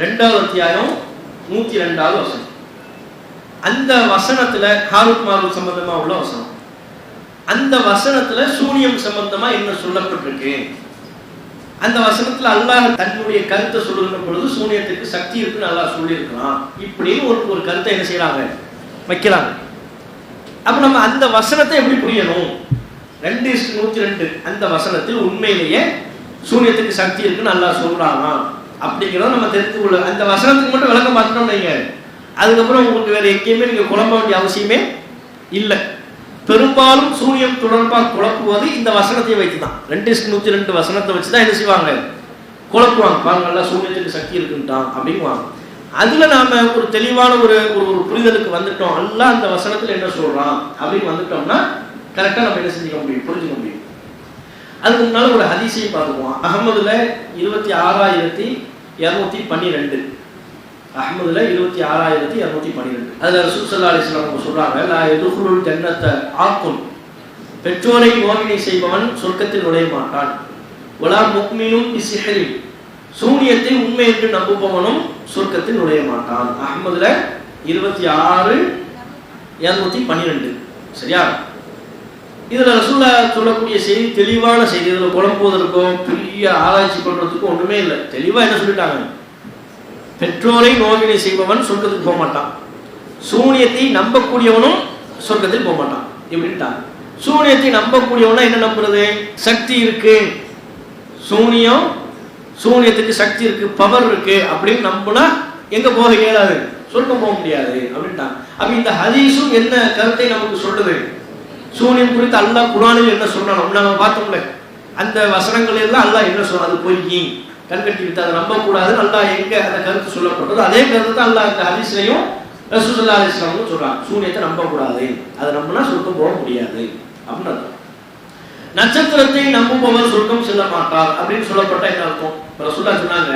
ரெண்டாவது அத்தியாயம் நூத்தி ரெண்டாவது வசனம். அந்த வசனத்துல ஹாரூத் மாரூத் சம்பந்தமா உள்ள வசனம். அந்த வசனத்துல சூனியம் சம்பந்தமா என்ன சொல்லப்பட்டிருக்கு? அந்த வசனத்துல அல்லாஹ் தன்னுடைய கருத்தை சொல்லுகிற பொழுது சூனியத்துக்கு சக்தி இருக்குன்னு நல்லா சொல்லியிருக்கலாம் இப்படின்னு ஒரு ஒரு கருத்தை என்ன செய்யறாங்க? வைக்கிறாங்க. அப்ப நம்ம அந்த வசனத்தை எப்படி புரியணும்? ரெண்டு நூத்தி ரெண்டு. அந்த வசனத்தில் உண்மையிலேயே சூரியத்துக்கு சக்தி இருக்குன்னு நல்லா சொல்றாங்க அப்படிங்கிறத நம்ம தெரிந்து கொள்ள அந்த வசனத்துக்கு மட்டும் விளக்கம் பார்த்துட்டோம் நீங்க அதுக்கப்புறம் உங்களுக்கு வேற எங்கேயுமே நீங்க குழம்ப வேண்டிய அவசியமே இல்லை. பெரும்பாலும் சூரியம் தொடர்பாக குழப்புவது இந்த வசனத்தை வைத்து தான் ரெண்டு நூற்றி ரெண்டு வசனத்தை வச்சு தான் என்ன செய்வாங்க? குழப்புவாங்க. பாருங்க நல்லா சூரியத்துக்கு சக்தி இருக்குன்ட்டான் அப்படிங்குவாங்க. அதுல நாம ஒரு தெளிவான ஒரு ஒரு ஒரு புரிதலுக்கு வந்துட்டோம். எல்லாம் அந்த வசனத்துல என்ன சொல்றான்? அப்படின்னு வந்துட்டோம்னா கரெக்டா நம்ம என்ன செஞ்சுக்க முடியும்? புரிஞ்சுக்க முடியும். அதுக்கு முன்னால ஒரு ஹதீஸையும் பார்த்துக்குவோம். அகமதுல இருபத்தி ஆறாயிரத்தி இரநூத்தி பன்னிரெண்டு. அகமதுல இருபத்தி ஆறாயிரத்தி இரநூத்தி பன்னிரெண்டு. அதுல ரசூல் அலிஸ்லாம் அவங்க சொல்றாங்க நான் எதுகுருள் ஜன்னத்தை ஆக்கும் பெற்றோரை மோகினி செய்பவன் சொர்க்கத்தில் நுழைய மாட்டான். ஒலா முக்மினும் இசிஹரி சூனியத்தை உண்மை என்று நம்புபவனும் சொர்க்கத்தில் நுழைய மாட்டான். அஹ்மதுல இருபத்தி ஆறு இரநூத்தி பன்னிரெண்டு. சரியா? இதில் ரசூலா சொல்லக்கூடிய செய்தி தெளிவான செய்தி. இதில் குழம்புவதற்கும் பெரிய ஆராய்ச்சி பண்ணுறதுக்கும் ஒன்றுமே இல்லை. தெளிவாக என்ன சொல்லிட்டாங்க? பெற்றோரை நோவினை செய்பவன் சொர்க்கத்துக்கு போக மாட்டான். சூனியத்தை நம்பக்கூடியவனும் சொர்க்கத்தில் போக மாட்டான். இப்படின்ட்டாங்க சூனியத்தை நம்பக்கூடியவனா என்ன நம்புறது? சக்தி இருக்கு. சூனியம் சூனியத்துக்கு சக்தி இருக்கு பவர் இருக்கு. அப்படின்னு நம்புனா எங்க போக இயலாது? சொர்க்கம் போக முடியாது. அப்படின்ட்டாங்க. அப்ப இந்த ஹதீஸும் என்ன கருத்தை நமக்கு சொல்லுது? சூனியம் குறித்து அல்லாஹ் குரானில் என்ன சொல்றான் நம்ம பார்த்தோம்ல அந்த வசனங்கள் எல்லாம் அல்லாஹ் என்ன சொல்றான் அது பொய் கண்கட்டி விட்டு அதை நம்பக்கூடாது அல்லாஹ் எங்க அந்த கருத்து சொல்லப்பட்டதோ அதே கருத்து தான் அல்லாஹ் அந்த ஹதீஸ்லையும் ரசூசல்லா அலிஸ்லாமும் சொல்றாங்க சூனியத்தை நம்பக்கூடாது. அதை நம்பினா சுருக்கம் போக முடியாது. அப்படின்னு நட்சத்திரத்தை நம்புபவர் சுருக்கம் செல்ல மாட்டார் அப்படின்னு சொல்லப்பட்ட என்ன அர்த்தம்? இப்ப ரசூல்லா சொன்னாங்க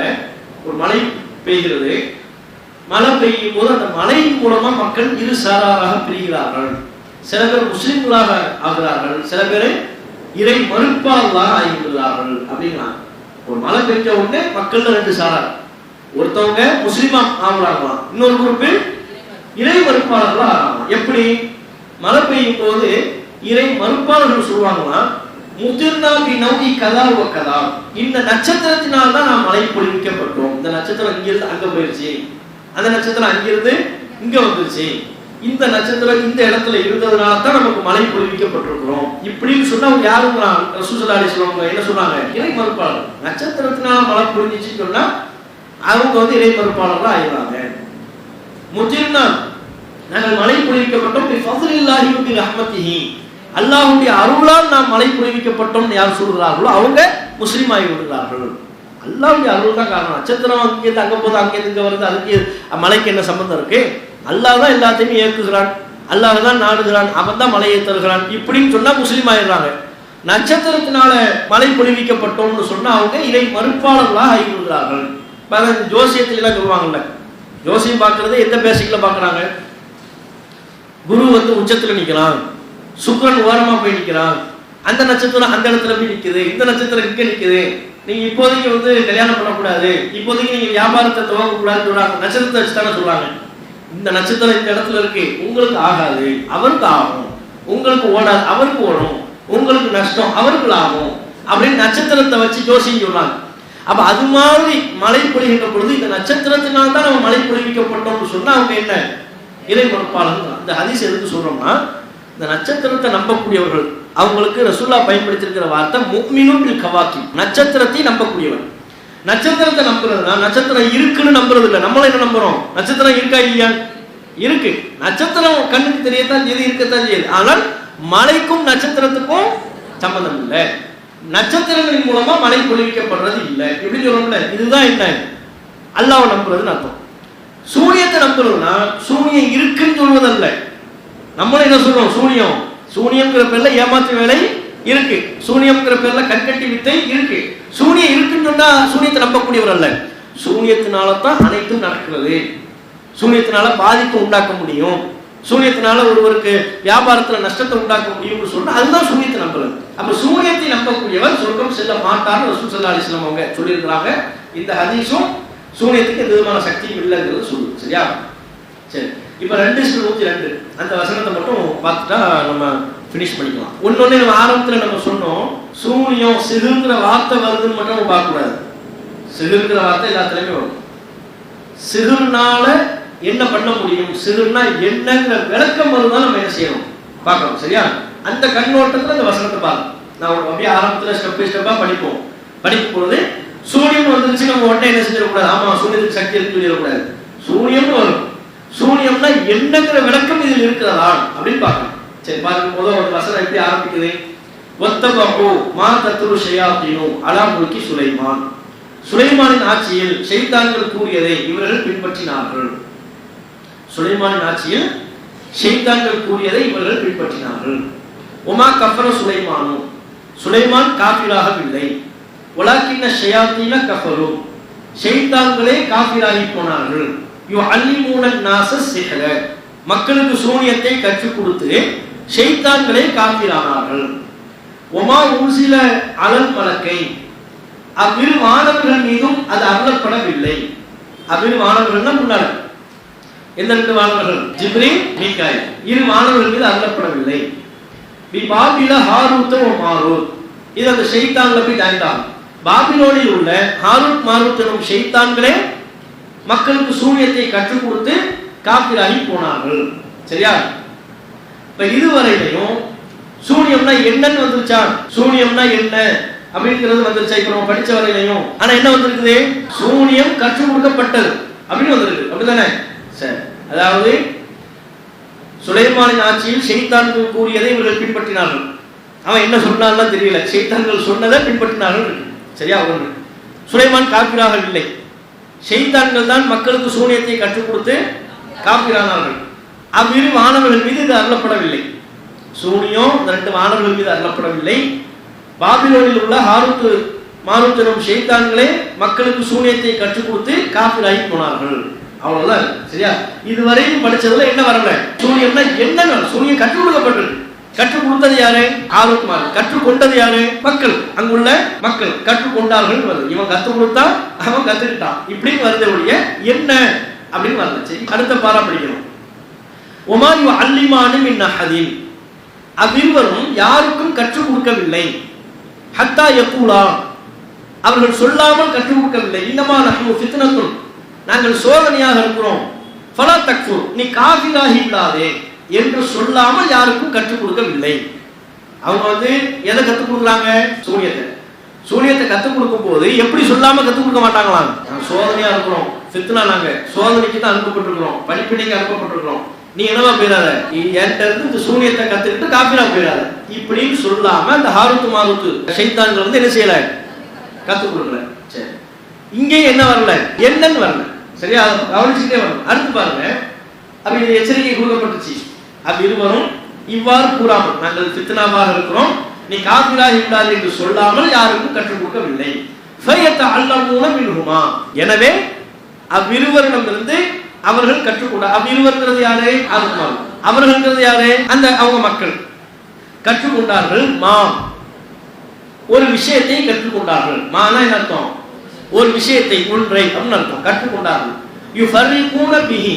ஒரு மழை பெய்கிறது. மழை பெய்யும் போது அந்த மழையின் மூலமா மக்கள் இரு சாராராக பிரிகிறார்கள். சில பேர் முஸ்லிம்களாக ஆகிறார்கள் சில பேர் இறை மறுப்பாளர்களாக ஆகிவிடுகிறார்கள் அப்படிங்கிறாங்க. ஒரு மழை பெற்ற உடனே மக்கள்ல ரெண்டு சாரார் ஒருத்தவங்க முஸ்லிமா ஆகுறாங்களாம் இன்னொரு குரூப்பு இறை மறுப்பாளர்களா எப்படி? மழை பெய்யும் போது இறை மறுப்பாளர்கள் சொல்லுவாங்களாம் முதிர்ந்தா பி நௌகி கதா ஒ கதா. இந்த நட்சத்திரத்தினால் தான் நாம் மழை பொழிவிக்கப்பட்டோம் இந்த நட்சத்திரம் இங்கிருந்து அங்க போயிருச்சு. அந்த நட்சத்திரம் அங்கிருந்து இங்க வந்துருச்சு. இந்த நட்சத்திரம் இந்த இடத்துல இருந்ததுனால தான் நமக்கு மழை பொழிவிக்கப்பட்டிருக்கிறோம். இப்படின்னு சொன்னா அவங்க யாரும் ரசூசல்லா சொல்லுவாங்க என்ன சொன்னாங்க? இறை மறுப்பாளர். நட்சத்திரத்தினால மழை பொழிஞ்சிச்சுன்னு சொன்னா அவங்க வந்து இறை மறுப்பாளர்களா ஆயிடுறாங்க முஜிர்னா நாங்கள் மழை பொழிவிக்கப்பட்டோம். ஃபஸ்லில்லாஹி பி அல்லாஹுடைய அருளால் நாம் மழை பொழிவிக்கப்பட்டோம் யார் சொல்கிறார்களோ அவங்க முஸ்லீம் ஆகி விடுகிறார்கள். அல்லாஹ்வுடைய அருள் தான் காரணம். நட்சத்திரம் அங்கேருந்து அங்கே போது அங்கேருந்து இங்கே வருது அதுக்கு மலைக்கு என்ன சம்பந்தம் இருக்கு? அல்லாஹ் தான் எல்லாத்தையுமே ஏற்றுகிறான் அல்லாஹ் தான் நாடுகிறான். அவன் தான் மலையை தருகிறான். இப்படின்னு சொன்னால் முஸ்லீம் ஆயிடுறாங்க. நட்சத்திரத்தினால மலை பொழிவிக்கப்பட்டோம்னு சொன்னால் அவங்க இதை மறுப்பாளர்களாக ஆகிவிடுகிறார்கள் பாருங்க ஜோசியத்திலாம் எல்லாம் சொல்லுவாங்கல்ல. ஜோசியம் பார்க்கறது எந்த பேசிக்கில் பார்க்குறாங்க? குரு வந்து உச்சத்தில் நிற்கிறான் சுக்கரன் ஓரமாக போய் நிற்கிறான் அந்த நட்சத்திரம் அந்த இடத்துல போய் நிற்குது இந்த நட்சத்திரம் இங்கே நிற்குது நீங்கள் இப்போதைக்கு வந்து கல்யாணம் பண்ணக்கூடாது. இப்போதைக்கு நீங்கள் வியாபாரத்தை துவங்கக்கூடாதுன்னு சொல்கிறாங்க நட்சத்திரத்தை வச்சு தானே சொல்கிறாங்க இந்த நட்சத்திரம் இந்த இடத்துல இருக்கு. உங்களுக்கு ஆகாது அவருக்கு ஆகும். உங்களுக்கு ஓடாது அவருக்கு ஓடும். உங்களுக்கு நஷ்டம் அவருக்கு லாபம். அப்படின்னு நட்சத்திரத்தை வச்சு ஜோசியம் சொல்றாங்க. அப்ப அது மாதிரி மழை பொழிகின்ற பொழுது இந்த நட்சத்திரத்தினால தான் நம்ம மழை பொழிவிக்கப்பட்டோம்னு சொன்னா அவங்க என்ன? இறை மறுப்பாளர்கள் இந்த ஹதீஸ் எதுக்கு சொல்றோம்னா இந்த நட்சத்திரத்தை நம்பக்கூடியவர்கள் அவங்களுக்கு ரசூல்லா பயன்படுத்தியிருக்கிற வார்த்தை முக்மினும் கவாக்கி நட்சத்திரத்தை நம்பக்கூடியவன். நட்சத்திரத்தை நம்புறதுனா நட்சத்திரம் இருக்குன்னு நம்புறது இல்லை நம்மளும் என்ன நம்புறோம்? நட்சத்திரம் இருக்கா இல்லையா? இருக்கு. நட்சத்திரம் கண்ணுக்கு தெரியத்தான் செய்யுது இருக்கத்தான் செய்யுது. ஆனால் மலைக்கும் நட்சத்திரத்துக்கும் சம்பந்தம் இல்லை. நட்சத்திரங்களின் மூலமா மழை பொழிவிக்கப்படுறது இல்லை. எப்படி சொல்லணும்ல இதுதான் என்ன? அல்லாவை நம்புறதுன்னு அர்த்தம். சூனியத்தை நம்புறதுனா சூனியம் இருக்குன்னு சொல்வதல்ல. நம்மளும் என்ன சொல்றோம்? சூனியம். சூனியம்ங்கிற பேர்ல ஏமாற்று வேலை இருக்கு. சூனியம்ங்கிற பேர்ல கண்கட்டி வித்தை இருக்கு. சூனியம் இருக்குன்னு சொன்னா சூனியத்தை நம்பக்கூடியவர் அல்ல. சூனியத்தினால தான் அனைத்தும் நடக்கிறது. சூனியத்தினால பாதிப்பு உண்டாக்க முடியும். சூனியத்தினால ஒருவருக்கு வியாபாரத்துல நஷ்டத்தை உண்டாக்க முடியும்னு சொன்னா அதுதான் சூனியத்தை நம்புறது. அப்ப சூனியத்தை நம்பக்கூடியவர் சொர்க்கம் செல்ல மாட்டார்னு ரசூல் சல்லா அலிஸ்லாம் அவங்க சொல்லியிருக்கிறாங்க. இந்த ஹதீஸும் சூனியத்துக்கு எந்த விதமான சக்தியும் இல்லைங்கிறது சொல்லுது. சரியா? சரி. இப்போ ரெண்டு நூத்தி நூற்றி ரெண்டு. அந்த வசனத்தை மட்டும் பார்த்துட்டா நம்ம ஃபினிஷ் பண்ணிக்கலாம். ஒன்னொன்னு நம்ம ஆரம்பத்தில் நம்ம சொன்னோம் சூனியம் சிறுங்கிற வார்த்தை வருதுன்னு மட்டும் நம்ம பார்க்கக்கூடாது. சிறுங்கிற வார்த்தை எல்லாத்துலேயுமே வரும். சிறுனால என்ன பண்ண முடியும்? சிறுனா என்னங்கிற விளக்கம் வருதான் நம்ம என்ன செய்யணும்? பார்க்கணும் சரியா? அந்த கண்ணோட்டத்தில் அந்த வசனத்தை பார்க்கணும். நான் அப்படியே ஆரம்பத்தில் ஸ்டெப் பை ஸ்டெப்பாக படிப்போம். படிக்கும் பொழுது சூரியன் வந்துருச்சு நம்ம உடனே என்ன செஞ்சிடக்கூடாது? ஆமாம் சூரியனுக்கு சக்தி இருக்குன்னு சொல்லிடக்கூடாது. சூரியம்னு வரும். சூரியம்னா என்னங்கிற விளக்கம் இதில் இருக்கிறதா அப்படின்னு பார்க்கணும். சரி பாருங்க முதல் ஒரு வசனம் எப்படி ஆரம்பிக்குது? ஒத்தபகு மா தத்துரு ஷயாத்தீனு அலா முழுக்கி சுலைமான். சுலைமானின் ஆட்சியில் ஷைத்தான்கள் கூறியதை இவர்கள் பின்பற்றினார்கள். சுலைமானின் ஆட்சியில் ஷைத்தான்கள் கூறியதை இவர்கள் பின்பற்றினார்கள். உமா கஃபர சுலைமானு சுலைமான் காபிராகவில்லை உலாக்கின ஷயாத்தீன கஃபரு ஷைத்தான்களே காபிராகி போனார்கள். யு அல்லிமூன நாச சிஹல மக்களுக்கு சூனியத்தை கற்றுக் கொடுத்து ஷெய்தான்களே காத்திரானார்கள். ஒமா ஊசில அலல் மலக்கை அவ்விரு மாணவர்கள் மீதும் அது அருளப்படவில்லை. அவ்விரு மாணவர்கள் முன்னாள் எந்த ரெண்டு மாணவர்கள்? ஜிப்ரி மீகாய் இரு மாணவர்கள் மீது அருளப்படவில்லை. பி பாபில ஹாரூத்த ஓ மாரூத். இது அந்த ஷெய்தான்ல போய் ஜாயின்டாங்க பாபிலோனில் உள்ள ஹாரூத் மாரூத் எனும் ஷெய்தான்களே மக்களுக்கு சூரியத்தை கற்றுக் கொடுத்து காப்பிராகி போனார்கள். சரியா? இப்போ இதுவரையிலையும் சூனியம்னா என்னன்னு வந்துருச்சா? சூனியம்னா என்ன? அப்படிங்கிறது வந்துருச்சா? இப்போ நம்ம படிச்ச வரையிலையும். ஆனா என்ன வந்திருக்குது? சூனியம் கற்றுக் கொடுக்கப்பட்டது. அப்படின்னு வந்திருக்கு. அப்படிதானே சரி. அதாவது சுலைமானின் ஆட்சியில் செய்தான்கள் கூறியதை இவர்கள் பின்பற்றினார்கள். அவன் என்ன சொன்னான்லாம் தெரியல. செய்தான்கள் சொன்னதை பின்பற்றினார்கள் சரியா ஒன்று சுலைமான் காப்பிராக இல்லை. செய்தான்கள் தான் மக்களுக்கு சூனியத்தை கற்றுக் கொடுத்து காப்பிரானார்கள். அவ்விரு மாணவர்கள் மீது இது அருளப்படவில்லை. சூனியம் இந்த ரெண்டு மாணவர்கள் மீது அருளப்படவில்லை. பாபிலோனில் உள்ள ஹாரூத்து மாரூத் ஷெய்தான்களே மக்களுக்கு சூனியத்தை கற்றுக் கொடுத்து காப்பிலாகி போனார்கள். அவ்வளவுதான் சரியா? இதுவரையும் படிச்சதுல என்ன வரல? சூரியம்னா என்ன சூரியன் கற்றுக் கொடுக்கப்பட்டது. கற்றுக் கொடுத்தது யாரு? ஆரோக்கியமாக கற்றுக் கொண்டது யாரு? மக்கள். அங்குள்ள மக்கள். கற்றுக் கொண்டார்கள் வருது இவன் கற்றுக் கொடுத்தா அவன் கத்துக்கிட்டான். இப்படின்னு வருது ஒழிய என்ன? அப்படின்னு வந்துச்சு சரி அடுத்த பாரா படிக்கணும். ஒமாயு அல்லிமானு மின் அஹதின் அவ்விருவரும் யாருக்கும் கற்றுக் கொடுக்கவில்லை. ஹத்தா யக்கூலா அவர்கள் சொல்லாமல் கற்றுக் கொடுக்கவில்லை. இன்னமா நஹ்னு ஃபித்னத்துன். நாங்கள் சோதனையாக இருக்கிறோம். ஃபலா தக்ஃபுர். நீ காஃபிராகி இல்லாதே என்று சொல்லாமல் யாருக்கும் கற்றுக் கொடுக்கவில்லை. அவங்க வந்து எதை கற்றுக் கொடுக்குறாங்க? சூனியத்தை சூனியத்தை கற்றுக் கொடுக்கும் போது எப்படி சொல்லாம கற்றுக் கொடுக்க மாட்டாங்களாம்? சோதனையாக சோதனையா இருக்கிறோம். ஃபித்னா நாங்க சோதனைக்கு தான் அனுப்பப்பட்டிருக்கிறோம். படிப்பினைக்கு அனுப்பப்பட்டிருக்கிறோம். நீ என்னவா போயிடாத? நீ என்கிட்ட இருந்து இந்த சூனியத்தை கத்துக்கிட்டு காப்பிரா போயிடாத. இப்படின்னு சொல்லாம அந்த ஹாருத்து மாருத்து சைத்தான்கள் வந்து என்ன செய்யல? கத்துக் கொடுக்கல. சரி. இங்கே என்ன வரல? என்னன்னு வரல. சரியா? கவனிச்சுட்டே வரணும். அடுத்து பாருங்க. அப்ப இந்த எச்சரிக்கை கொடுக்கப்பட்டுச்சு. அப்ப இருவரும் இவ்வாறு கூறாமல் நாங்கள் சித்தனாவாக இருக்கிறோம். நீ காபிராக இல்லாது என்று சொல்லாமல் யாருக்கும் கற்றுக் கொடுக்கவில்லை. எனவே அவ்விருவரிடமிருந்து அவர்கள் கற்றுக்கொண்ட இருவருங்கிறது யாரு? ஆத்மாவு அவர்கள்ங்கிறது யாரு? அந்த அவங்க மக்கள். கற்றுக்கொண்டார்கள் மாம். ஒரு விஷயத்தை கற்றுக்கொண்டார்கள். மானா என்ன அர்த்தம்? ஒரு விஷயத்தை ஒன்றை அப்படின்னு அர்த்தம். கற்றுக்கொண்டார்கள். யுஃபர்ரிகூன பிஹி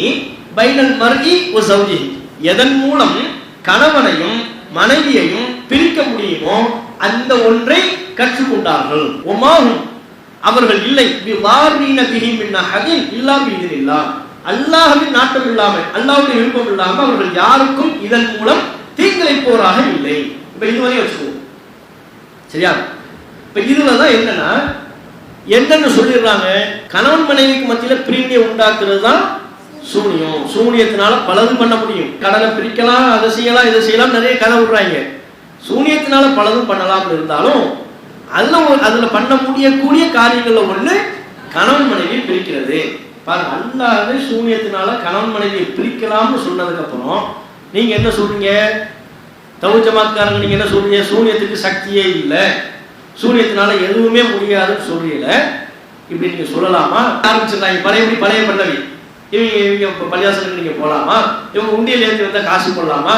பைனல் மர்இ வ ஜௌஜிஹி எதன் மூலம் கணவனையும் மனைவியையும் பிரிக்க முடியுமோ அந்த ஒன்றை கற்றுக்கொண்டார்கள். ஒமாகும் அவர்கள் இல்லை. பிவார்மீன பிஹி மின் அஹதின் இல்லா பிஇذنில்லா அல்லாஹின் நாட்டம் இல்லாமல் அல்லாவுடைய விருப்பம் இல்லாமல் அவர்கள் யாருக்கும் இதன் மூலம் தீங்கிழைப்போராக இல்லை. இப்ப இதுவரை வச்சுக்குவோம். சரியா? இப்ப இதுல தான் என்னன்னா என்னன்னு சொல்லிடுறாங்க? கணவன் மனைவிக்கு மத்தியில பிரீமியம் உண்டாக்குறது தான் சூனியம். சூனியத்தினால பலதும் பண்ண முடியும். கடலை பிரிக்கலாம் அதை செய்யலாம் இதை செய்யலாம் நிறைய கதை விடுறாங்க. சூனியத்தினால பலதும் பண்ணலாம் இருந்தாலும் அதுல அதுல பண்ண முடியக்கூடிய காரியங்கள்ல ஒண்ணு கணவன் மனைவி பிரிக்கிறது. பாருங்க அல்லாத சூனியத்தினால கணவன் மனைவியை பிரிக்கலாம்னு சொன்னதுக்கு அப்புறம் நீங்க என்ன சொல்றீங்க? தவு ஜமாத்காரங்க நீங்க என்ன சொல்றீங்க? சூனியத்துக்கு சக்தியே இல்லை. சூனியத்தினால எதுவுமே முடியாதுன்னு சொல்றீல இப்படி நீங்க சொல்லலாமா? ஆரம்பிச்சிருக்காங்க பழையபடி பழைய பல்லவி. இவங்க இவங்க பள்ளியாசனுக்கு நீங்கள் நீங்க போலாமா? இவங்க உண்டியல் ஏற்றி வந்தால் காசு போடலாமா?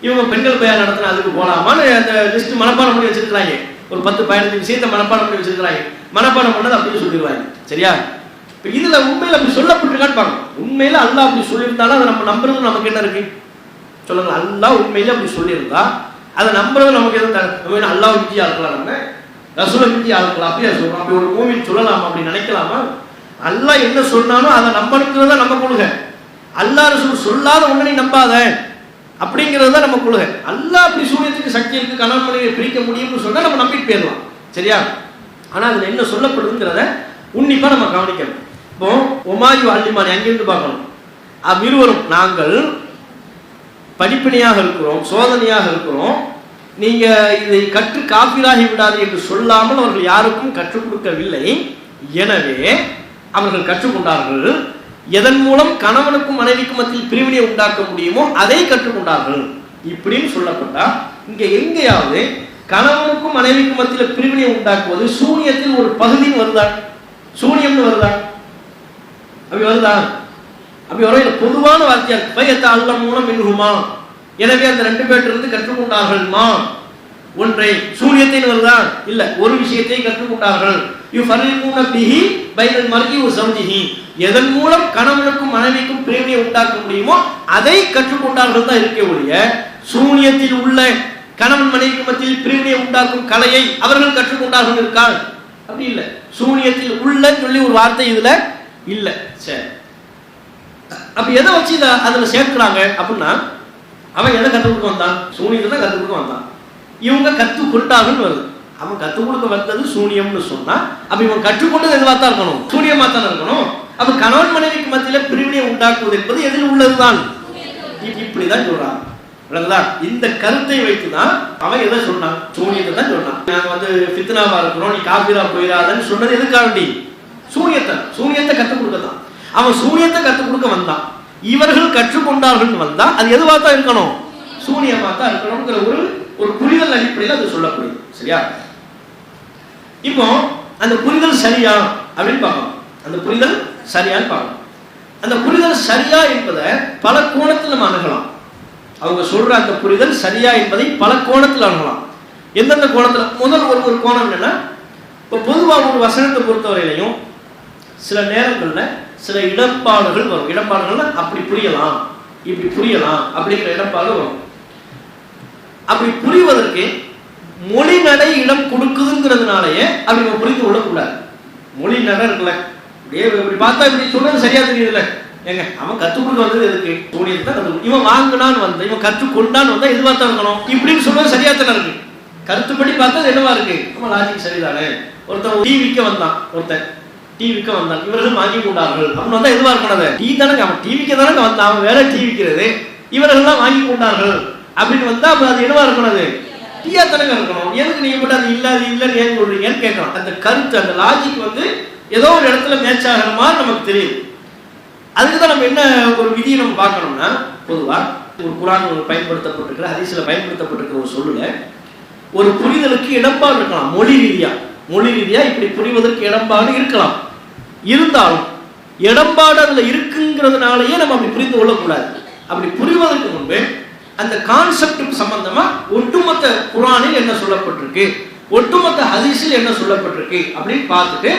இவங்க பெண்கள் பையன் நடத்தின அதுக்கு போலாமான்னு அந்த லிஸ்ட் மனப்பாடம் பண்ணி வச்சிருக்கிறாங்க. ஒரு பத்து பதினஞ்சு விஷயத்தை மனப்பாடம் பண்ணி வச்சிருக்கிறாங்க. மனப்பாடம் பண்ணது அப்படின்னு சொல்லிடுவாங்க. சரியா? இப்போ இதில் உண்மையில் அப்படி சொல்லப்பட்டிருக்கான்னு பார்க்கணும் உண்மையில் அல்லாஹ் அப்படி சொல்லியிருந்தாலும் அதை நம்ம நம்புறது நமக்கு என்ன இருக்கு? சொல்லுங்க அல்லாஹ் உண்மையில அப்படி சொல்லியிருந்தா அதை நம்புறது நமக்கு எதுவும் தர- நம்ம அல்லாஹ் விஜயா இருக்கலாம் நம்ம? ரசூல வித்தியா இருக்கலாம் அப்படியே சொல்றோம். அப்படி ஒரு மூவின் சொல்லலாமா அப்படி நினைக்கலாமா? அல்லாஹ் என்ன சொன்னானோ அதை நம்பணுங்கிறத நம்ம கொள்கை. அல்லாஹ் ரசூல் சொல்லாத ஒண்ணு நம்பாத அப்படிங்கிறது தான் நம்ம கொள்கை. அல்லாஹ் அப்படி சூரியத்துக்கு சக்தி இருக்கு கணவன் மனைவியை பிரிக்க முடியும்னு சொன்னால் நம்ம நம்பிட்டு போயிடலாம். சரியா? ஆனால் அதில் என்ன சொல்லப்படுதுங்கிறத உன்னிப்பாக நம்ம கவனிக்கணும். இப்போ ஒமாயு அள்ளிமானி அங்கிருந்து பார்க்கணும்? அவ்விருவரும் நாங்கள் படிப்பினையாக இருக்கிறோம் சோதனையாக இருக்கிறோம். நீங்க இதை கற்று காப்பீராகி விடாது என்று சொல்லாமல் அவர்கள் யாருக்கும் கற்றுக் கொடுக்கவில்லை. எனவே அவர்கள் கற்றுக்கொண்டார்கள் எதன் மூலம் கணவனுக்கும் மனைவிக்கும் மத்தியில் பிரிவினை உண்டாக்க முடியுமோ அதை கற்றுக்கொண்டார்கள் இப்படின்னு சொல்லப்பட்டா இங்க எங்கேயாவது கணவனுக்கும் மனைவிக்கும் மத்தியில் பிரிவினை உண்டாக்குவது சூனியத்தில் ஒரு பகுதின்னு வருதா? சூனியம்னு வருதா? அப்படி வருதா அப்படி வரும் பொதுவான வார்த்தையா இருக்கு பயத்த அல்ல மூலம் மின்ஹுமா? எனவே அந்த ரெண்டு பேர்ட்டிருந்து கற்றுக்கொண்டார்கள்மா ஒன்றை சூரியத்தின் வருதா இல்ல ஒரு விஷயத்தை கற்றுக்கொண்டார்கள் யூ ஃபர்ரிகூன பிஹி பைனல் மர்கி ஒரு சௌஜிஹி. எதன் மூலம் கணவனுக்கும் மனைவிக்கும் பிரேமியை உண்டாக்க முடியுமோ அதை கற்றுக்கொண்டார்கள் தான் இருக்கே ஒழிய சூனியத்தில் உள்ள கணவன் மனைவிக்கு மத்தியில் பிரேமியை உண்டாக்கும் கலையை அவர்கள் கற்றுக்கொண்டார்கள் இருக்கான் அப்படி இல்லை. சூனியத்தில் உள்ள சொல்லி ஒரு வார்த்தை இதுல இல்ல சரி அப்ப எதை வச்சு இதை அதுல சேர்க்கிறாங்க அப்படின்னா அவன் எதை கற்றுக் கொடுக்க வந்தான்? சூனியத்தை தான் கற்றுக் கொடுக்க வந்தான். இவங்க கத்து கொண்டாங்கன்னு வருது. அவன் கற்றுக் கொடுக்க வந்தது சூனியம்னு சொன்னா அப்ப இவன் கற்றுக்கொண்டது எதுவாக தான் இருக்கணும்? சூனியமா தான் இருக்கணும்? அப்ப கணவன் மனைவிக்கு மத்தியில பிரிவினை உண்டாக்குவது என்பது எதில் உள்ளதுதான்? இப்படிதான் சொல்றான். விளங்குதா? இந்த கருத்தை வைத்துதான் அவன் எதை சொன்னான் சூனியத்தை தான் சொன்னான் நாங்க வந்து பித்னாவா இருக்கிறோம் நீ காபிரா போயிடாதன்னு சொன்னது எதுக்காக வேண்டி சூனியத்தை சூனியத்தை கற்றுக் கொடுக்கத்தான். அவன் சூனியத்தை கற்றுக் கொடுக்க வந்தான். இவர்கள் கற்றுக்கொண்டார்கள் வந்தா அது எதுவா தான் இருக்கணும்? சூனியம் தான் இருக்கணுங்கிற ஒரு ஒரு புரிதல் அடிப்படையில் அது சொல்லக்கூடியது. சரியா? இப்போ அந்த புரிதல் சரியா அப்படின்னு பார்க்கணும். அந்த புரிதல் சரியான்னு பார்க்கணும். அந்த புரிதல் சரியா என்பதை பல கோணத்தில் நம்ம அணுகலாம். அவங்க சொல்ற அந்த புரிதல் சரியா என்பதை பல கோணத்தில் அணுகலாம். எந்தெந்த கோணத்தில்? முதல் ஒரு ஒரு கோணம் என்னன்னா இப்போ பொதுவாக ஒரு வசனத்தை பொறுத்தவரையிலையும் சில நேரங்கள்ல சில இடர்பாடுகள் வரும். இடர்பாடுகள்னா அப்படி புரியலாம். இப்படி புரியலாம் அப்படிங்கிற இடர்பாடு வரும். அப்படி புரிவதற்கு மொழி நடை இடம் கொடுக்குதுங்கிறதுனாலயே அப்படி நம்ம புரிந்து கொள்ளக்கூடாது. மொழி நடை இருக்குல்ல. அப்படியே இப்படி பார்த்தா இப்படி சொல்றது சரியா தெரியுதுல்ல. ஏங்க அவன் கற்றுக் கொடுக்க வந்தது எதுக்கு? தோணியது தான் இவன் வாங்கினான்னு வந்த இவன் கற்றுக்கொண்டான்னு வந்தா இதுவா தான் இருக்கணும். இப்படின்னு சொல்றது சரியா தானே இருக்கு. கருத்துப்படி பார்த்தா என்னவா இருக்கு? நம்ம லாஜிக் சரிதானே. ஒருத்தன் டிவிக்க வந்தான் ஒருத்தன். டிவிக்கு வந்தான் இவர்கள் வாங்கி கொண்டார்கள் அவன் வந்தா எதுவா இருக்கணும் அது? டீ தானே அவன் டிவிக்கு தானே வந்தான் அவன் வேற டீ விற்கிறது இவர்கள்லாம் வாங்கி கொண்டார்கள் அப்படின்னு வந்தா அப்ப அது என்னவா இருக்கணும் அது? டீயா தானே இருக்கணும். எதுக்கு நீங்க மட்டும் அது இல்ல அது இல்லைன்னு ஏன் சொல்றீங்கன்னு கேட்கணும் அந்த கருத்து அந்த லாஜிக் வந்து ஏதோ ஒரு இடத்துல மேட்ச் ஆகிற மாதிரி நமக்கு தெரியுது. அதுக்கு தான் நம்ம என்ன ஒரு விதியை நம்ம பார்க்கணும்னா பொதுவாக ஒரு குரான் ஒரு பயன்படுத்தப்பட்டிருக்கிற ஹதீஸ்ல பயன்படுத்தப்பட்டிருக்கிற ஒரு சொல்லுல ஒரு புரிதலுக்கு இடம்பாடு இருக்கலாம். மொழி ரீதியா. மொழி ரீதியா இப்படி புரிவதற்கு இடம்பாடு இருக்கலாம். இருந்தாலும் இடம்பாடு அதில் இருக்குங்கிறதுனாலயே நம்ம அப்படி புரிந்து கொள்ளக்கூடாது. அப்படி புரிவதற்கு முன்பு அந்த கான்செப்டுக்கு சம்பந்தமா ஒட்டுமொத்த குரானில் என்ன சொல்லப்பட்டிருக்கு ஒட்டுமொத்த ஹதீஸில் என்ன சொல்லப்பட்டிருக்கு அப்படின்னு பார்த்துட்டு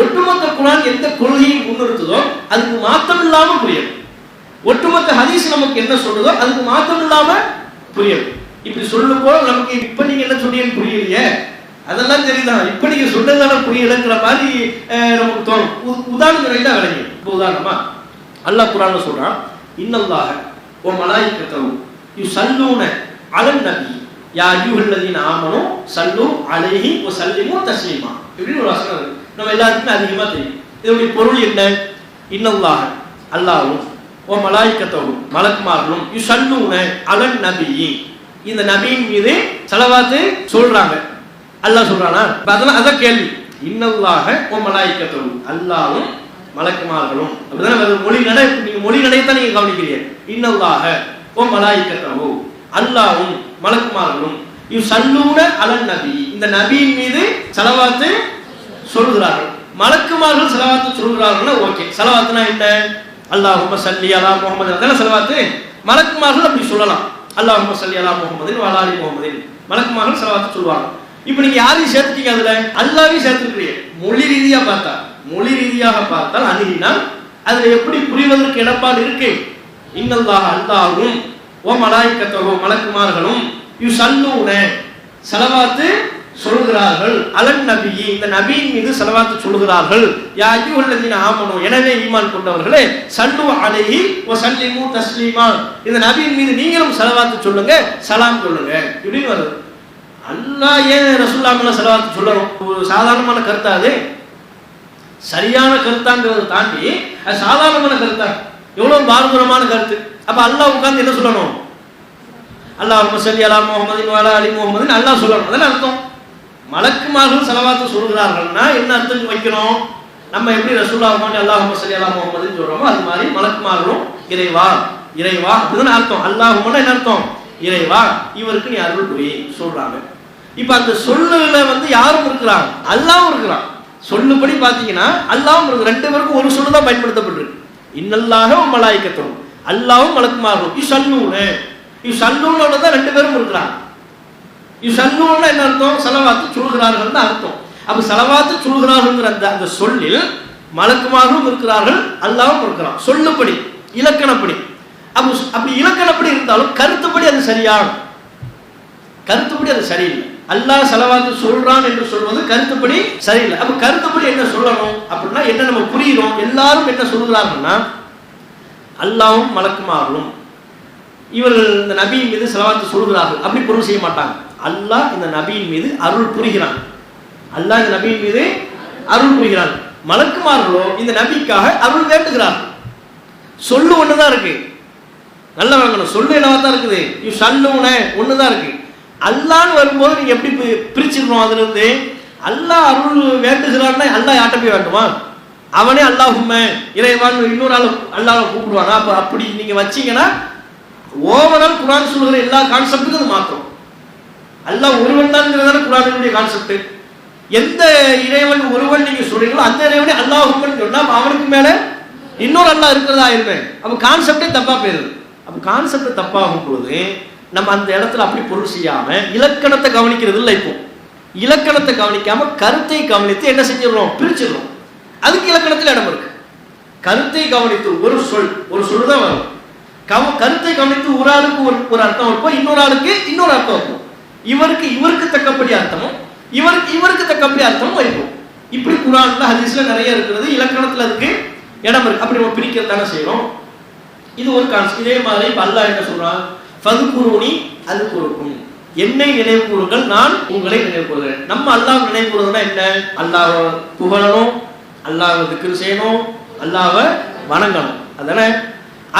ஒட்டுமொத்த குரான் எந்த கொள்கையை முன்னிறுத்துதோ அதுக்கு மாத்தம் இல்லாம புரியும் ஒட்டுமொத்த ஹதீஸ் நமக்கு என்ன சொல்லுதோ அதுக்கு மாத்தம் இல்லாம புரியும் இப்படி சொல்லும் போது நமக்கு இப்ப நீங்க என்ன சொன்னீங்கன்னு புரியலையே. அதெல்லாம் சரிதான் இப்ப நீங்க சொன்னதான புரியலங்கிற மாதிரி நமக்கு தோணும். உ- உதாரணம் ரைட்டா விளங்கி. இப்போ உதாரணமா அல்லாஹ் குரான் சொல்றான் இன்னல்லாக ஓ மலாயிக்கத்தவும் யூ சல்லூன அலன் நபி. யா யூஹல்லதீன் ஆமனும் சல்லு அலைஹி ஓ சல்லிமோ தஸ்லீமா. இப்படி ஒரு வசனம் இருக்கு. நம்ம எல்லாருக்குமே அதிகமா தெரியும். இதனுடைய பொருள் என்ன? இன்னல்லாக அல்லாவும் ஓ மலாயிக்கத்தவும் மலக்குமார்களும் யூ சல்லூன அலன் நபி இந்த நபியின் மீது செலவாத்து சொல்றாங்க. அல்லாஹ் சொல்றானா? அதெல்லாம் அதான் கேள்வி. இன்னல்லாக ஓ மலாய்க்கத்தவும் அல்லாவும் மலக்குமார்களும். அப்படிதானே மொழி நடை நீங்க மொழி நடையத்தான் நீங்க கவனிக்கிறீங்க. இன்னல்லாக ஓ மலாய்க்கத்தவு அல்லாவும் மலக்குமார்களும். இவ் சல்லூன அலன் நபி. இந்த நபியின் மீது செலவாத்து சொல்கிறார்கள். மலக்குமார்கள் செலவாத்து சொல்கிறார்கள்னா ஓகே. செலவாத்துனா என்ன? அல்லாஹும்ம சல்லி அலா முகமது அதெல்லாம் செலவாத்து? மலக்குமார்கள் அப்படி சொல்லலாம். அல்லாஹும்ம சல்லி அலா முகமதின் வலாலி முகமதின் மலக்குமார்கள் செலவாத்து சொல்லுவாங்க இப்போ நீங்க யாரையும் சேர்த்துட்டீங்க அதுல? அல்லாவையும் சேர்த்துக்கிறீங்க மொழி ரீதியா பார்த்தா. மொழி ரீதியாக பார்த்தால் அணுகினால் அதுல எப்படி புரிவதற்கு இடப்பாடு இருக்கு? இன்னல்லாக அல்லாவும் ஓ மலாய்க்கத்தகோ மலக்குமார்களும் யூ சல்லூன செலவாத்து சொல்கிறார்கள். அலன் நபி இந்த நபியின் மீது செலவாத்து சொல்கிறார்கள். யா ஐயுல்லதீன ஆமனும் எனவே ஈமான் கொண்டவர்களே சல்லு அலைஹி ஓ சல்லிமு தஸ்லீமா. இந்த நபியின் மீது நீங்களும் செலவாத்து சொல்லுங்க சலாம் சொல்லுங்க இப்படின்னு வருது. அல்லாஹ் ஏன் ரசூல்லா மேல செலவாத்து சொல்லணும்? ஒரு சாதாரணமான கருத்தா அது? சரியான கருத்தாங்கிறத தாண்டி அது சாதாரணமான கருத்தா? எவ்வளவு பாரதூரமான கருத்து? அப்ப அல்லாஹ் உட்கார்ந்து என்ன சொல்லணும்? அல்லாஹ் மசல்லி அலா முகமதின் வாலா அலி முகமதின் அல்லாஹ் சொல்லணும். அதான அர்த்தம்? மலக்குமார்கள் செலவாத்து சொல்கிறார்கள்னா என்ன அர்த்தம் வைக்கணும்? நம்ம எப்படி ரசூல்லா உட்காந்து அல்லாஹ் மசல்லி அலா முகமதுன்னு சொல்றோமோ அது மாதிரி மலக்குமார்களும் இறைவா இறைவா இதுன்னு அர்த்தம். அல்லாஹ் என்ன அர்த்தம்? இறைவா இவருக்கு நீ அருள் புரி சொல்றாங்க. இப்ப அந்த சொல்லுல வந்து யாரும் இருக்கிறாங்க? அல்லாவும் இருக்கிறான். சொல்லுபடி பாத்தீங்கன்னா அல்லாவும் இருக்கு ரெண்டு பேருக்கும் ஒரு சொல்லு தான் பயன்படுத்தப்பட்டிருக்கு இன்னல்லாக மலாய்க்கத்தரும் அல்லாவும் வழக்குமாறும். இவ் சல்லூனு இவ் சல்லூனோட தான் ரெண்டு பேரும் இருக்கிறாங்க. இசல்லூன்னா என்ன அர்த்தம்? செலவாத்து சொல்கிறார்கள் தான் அர்த்தம். அப்ப செலவாத்து சொல்கிறார்கள்ங்கிற அந்த அந்த சொல்லில் மலக்குமாகவும் இருக்கிறார்கள் அல்லாவும் இருக்கிறான். சொல்லுபடி இலக்கணப்படி. அப்போ அப்படி இலக்கணப்படி இருந்தாலும் கருத்துப்படி அது சரியா கருத்துப்படி அது சரியில்லை. அல்லாஹ் செலவாத்து சொல்றான் என்று சொல்வது கருத்துப்படி சரியில்லை. அப்ப கருத்துப்படி என்ன சொல்லணும் அப்படின்னா என்ன நம்ம புரியுறோம்? எல்லாரும் என்ன சொல்கிறார்கள்னா அல்லாவும் மலக்குமாறும் இவர்கள் இந்த நபியின் மீது செலவாத்து சொல்கிறார்கள். அப்படி பொருள் செய்ய மாட்டாங்க. அல்லாஹ் இந்த நபியின் மீது அருள் புரிகிறான். அல்லாஹ் இந்த நபியின் மீது அருள் புரிகிறான். மலக்குமார்களோ இந்த நபிக்காக அருள் வேண்டுகிறார். சொல்லு ஒண்ணுதான் இருக்கு. நல்ல வழங்கணும். சொல்லு என்னவா தான் இருக்குது இவ் சல்லுன ஒண்ணுதான் இருக்கு. அல்லான்னு வரும்போது நீங்க எப்படி பி- பிரிச்சிடணும் அதுல இருந்து அல்லாஹ் அருள் வேண்டுகிறான்னா அல்லா யார்ட்ட போய் வேண்டுமா? அவனே அல்லாஹும்ம இறைவான் இன்னொரு ஆள் அல்லாஹ் கூப்பிடுவானா? அப்ப அப்படி நீங்க வச்சீங்கன்னா ஓவரால் குரான் சொல்லுகிற எல்லா கான்செப்ட்டுக்கும் அது மாற்றும் அல்லாஹ் ஒருவன் தான்ங்கிறதான குரானுடைய கான்செப்ட் எந்த இறைவன் ஒருவன் நீங்க சொல்றீங்களோ அந்த இறைவனே அல்லாஹும்மன் சொன்னா அவனுக்கு மேல இன்னொரு அல்லாஹ் இருக்கிறதா இருப்பேன். அப்ப கான்செப்டே தப்பா போயிருது அப்ப கான்செப்ட் தப்பாகும் பொழுது நம்ம அந்த இடத்துல அப்படி பொருள் செய்யாம இலக்கணத்தை கவனிக்கிறது இல்லை இப்போ. இலக்கணத்தை கவனிக்காம கருத்தை கவனித்து என்ன செஞ்சிடறோம்? பிரிச்சிடறோம். அதுக்கு இலக்கணத்தில் இடம் இருக்கு. கருத்தை கவனித்து ஒரு சொல் ஒரு சொல் தான் வரும் கவ கருத்தை கவனித்து ஒரு ஆளுக்கு ஒரு ஒரு அர்த்தம் இருக்கும் இன்னொரு ஆளுக்கு இன்னொரு அர்த்தம் இருக்கும் இவருக்கு இவருக்கு தக்கபடி அர்த்தமும் இவருக்கு இவருக்கு தக்கப்படி அர்த்தமும் இருக்கும். இப்படி குரான்ல ஹதீஸ்ல நிறைய இருக்கிறது இலக்கணத்துல அதுக்கு இடம் இருக்கு. அப்படி நம்ம பிரிக்கிறது தானே செய்யறோம் இது ஒரு கான்செப்ட் இதே மாதிரி இப்ப என்ன சொல்றான்? ஃபதுகுருனி அது கொடுக்கும் என்னை நினைவு கூறுங்கள் நான் உங்களை நினைவு கூறுகிறேன் நம்ம அல்லாஹ் நினைவு கூறுறதுனா என்ன? அல்லாஹ் புகழணும் அல்லாஹ் திக்ரு செய்யணும் அல்லாஹ வணங்கணும். அதானே?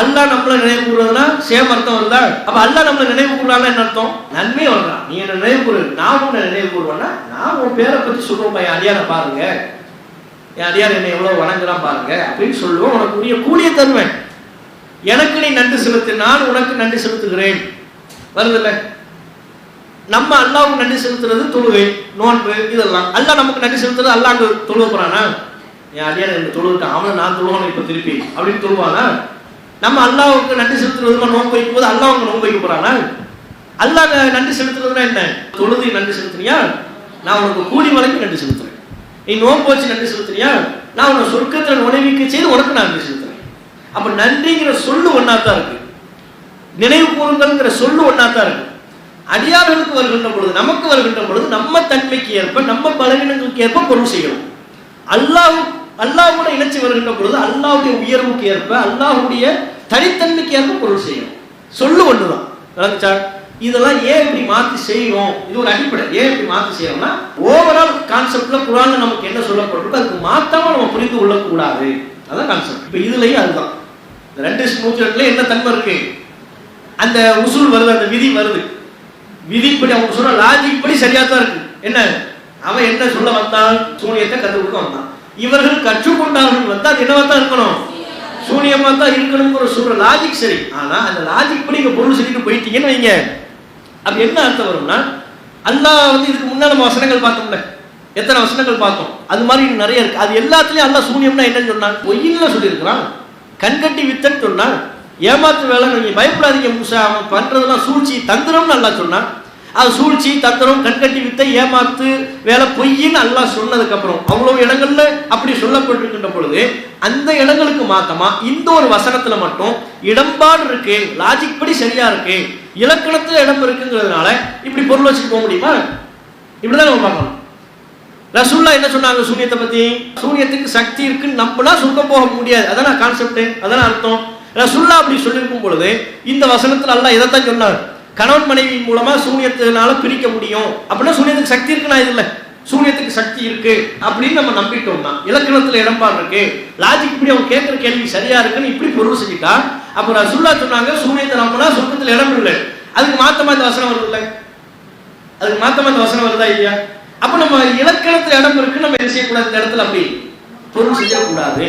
அல்லாஹ் நம்மள நினைவு கூறுறதுனா சேம் அர்த்தம் வருதா? அப்ப அல்லாஹ் நம்மள நினைவு கூறுறான்னா என்ன அர்த்தம்? நன்மை வர்றான் நீ என்ன நினைவு கூறு நான் உன்னை நினைவு கூறுவேன்னா நான் உன் பேரை பத்தி சொல்லுவோம் என் அடியாரை பாருங்க. என் அடியார் என்னை எவ்வளவு வணங்குறான் பாருங்க. அப்படின்னு சொல்லுவோம். உனக்கு உரிய கூலியை தருவேன் எனக்கு நீ நன்றி செலுத்து நான் உனக்கு நன்றி செலுத்துகிறேன். வருதுல்ல? நம்ம அல்லாவுக்கு நன்றி செலுத்துறது தொழுகை நோன்பு இதெல்லாம். அல்லாஹ் நமக்கு நன்றி செலுத்துறது அல்லாஹ் அங்க தொழுக போறானா? என் அடியார் எனக்கு தொழுகிட்டான் அவனை நான் தொழுவானு இப்ப திருப்பி அப்படின்னு தொழுவானா? நம்ம அல்லாவுக்கு நன்றி செலுத்துறது நோன்பு வைக்கும் போது அல்லா அவங்க நோன்பு வைக்க போறானா? அல்லா நன்றி செலுத்துறதுனா என்ன? தொழுது நன்றி செலுத்துனியா? நான் உனக்கு கூலி வரைக்கும் நன்றி செலுத்துறேன். நீ நோன்பு வச்சு நன்றி செலுத்துனியா? நான் உன்னை சொர்க்கத்தில் நுழைவிக்க செய்து உனக்கு நான் நன்றி செலுத்துறேன். அப்ப நன்றிங்கிற சொல்லு ஒன்னா தான் இருக்கு. நினைவு கூறுங்கள்ங்கிற சொல்லு ஒன்னா தான் இருக்கு. அடியார்களுக்கு வருகின்ற பொழுது நமக்கு வருகின்ற பொழுது நம்ம தன்மைக்கு ஏற்ப நம்ம பலவீனங்களுக்கு ஏற்ப பொருள் செய்யணும். அல்லாஹ் அல்லாஹோட இணைச்சி வருகின்ற பொழுது அல்லாவுடைய உயர்வுக்கு ஏற்ப அல்லாஹுடைய தனித்தன்மைக்கு ஏற்ப பொருள் செய்யணும். சொல்லு ஒண்ணுதான். விளங்குச்சா? இதெல்லாம் ஏன் இப்படி மாத்தி செய்யறோம்? இது ஒரு அடிப்படை. ஏன் இப்படி மாத்தி செய்யறோம்னா ஓவரால் கான்செப்ட்ல குரான் நமக்கு என்ன சொல்லப்பட்டிருக்கோ அதுக்கு மாத்தாம நம்ம புரிந்து கொள்ளக்கூடாது. அதான் கான்செப்ட் இப்ப இதுலயும் அதுதான். இந்த ரெண்டு நூற்றி ரெண்டுல என்ன தன்மை இருக்கு? அந்த உசூல் வருது அந்த விதி வருது. விதிப்படி அவங்க சொல்ற லாஜிக் படி சரியா தான் இருக்கு. என்ன? அவன் என்ன சொல்ல வந்தான்? சூனியத்தை கற்றுக் கொடுக்க வந்தான். இவர்கள் கற்றுக்கொண்டார்கள் வந்தா அது என்னவா தான் இருக்கணும்? சூனியமா தான் இருக்கணுங்கிற சொல்ற லாஜிக் சரி. ஆனா அந்த லாஜிக் படி இங்க பொருள் சொல்லிட்டு போயிட்டீங்கன்னு வைங்க. அது என்ன அர்த்தம் வரும்னா அல்லா வந்து இதுக்கு முன்னாடி நம்ம வசனங்கள் பார்த்தோம்ல. எத்தனை வசனங்கள் பார்த்தோம் அது மாதிரி நிறைய இருக்கு. அது எல்லாத்துலயும் அல்லாஹ் சூன்யம்னா என்னன்னு சொன்னாங்க பொய்யில்ல சொல்லியிருக்கிறான். கண்கட்டி வித்தன்னு சொன்னான். ஏமாத்து வேலை நீங்க பயப்படாதீங்க மூசா. அவன் பண்றதெல்லாம் சூழ்ச்சி தந்திரம்னு நல்லா சொன்னான். அது சூழ்ச்சி தந்திரம் கண்கட்டி வித்தை ஏமாத்து வேலை பொய்ன்னு நல்லா சொன்னதுக்கு அப்புறம் அவ்வளவு இடங்கள்ல அப்படி சொல்லப்பட்டிருக்கின்ற பொழுது அந்த இடங்களுக்கு மாத்தமா இந்த ஒரு வசனத்துல மட்டும் இடம்பாடு இருக்கு லாஜிக் படி சரியா இருக்கு இலக்கணத்துல இடம் இருக்குங்கிறதுனால இப்படி பொருள் வச்சுட்டு போக முடியுமா? இப்படிதான் நம்ம பார்க்கணும். ரசூல்லா என்ன சொன்னாங்க? சூரியத்தை பத்தி? சூரியத்துக்கு சக்தி இருக்குன்னு நம்பினா சொர்க்கம் போக முடியாது. அதான் கான்செப்ட் அதான் அர்த்தம்? ரசூல்லா அப்படி சொல்லியிருக்கும் பொழுது இந்த வசனத்துல எல்லாம் இதைத்தான் சொன்னார்? கணவன் மனைவி மூலமா சூரியத்தினால பிரிக்க முடியும். அப்படின்னா சூரியத்துக்கு சக்தி இருக்குன்னா இது சூரியத்துக்கு சக்தி இருக்கு அப்படின்னு நம்ம நம்பிட்டோம்னா இலக்கணத்துல இடம்பாடு இருக்கு. லாஜிக் இப்படி அவங்க கேட்கிற கேள்வி சரியா இருக்குன்னு இப்படி பொருள் செஞ்சுட்டா அப்ப ரசூல்லா சொன்னாங்க சூரியத்தை நம்பினா சொர்க்கத்துல இடம் இல்லை அதுக்கு மாத்தமா இந்த வசனம் வருது இல்லை அதுக்கு மாத்தமா இந்த வசனம் வருதா இல்லையா? அப்ப நம்ம இலக்கணத்துல இடம் இருக்கு நம்ம என்ன செய்யக்கூடாது? இந்த இடத்துல அப்படி பொருள் செய்யக்கூடாது.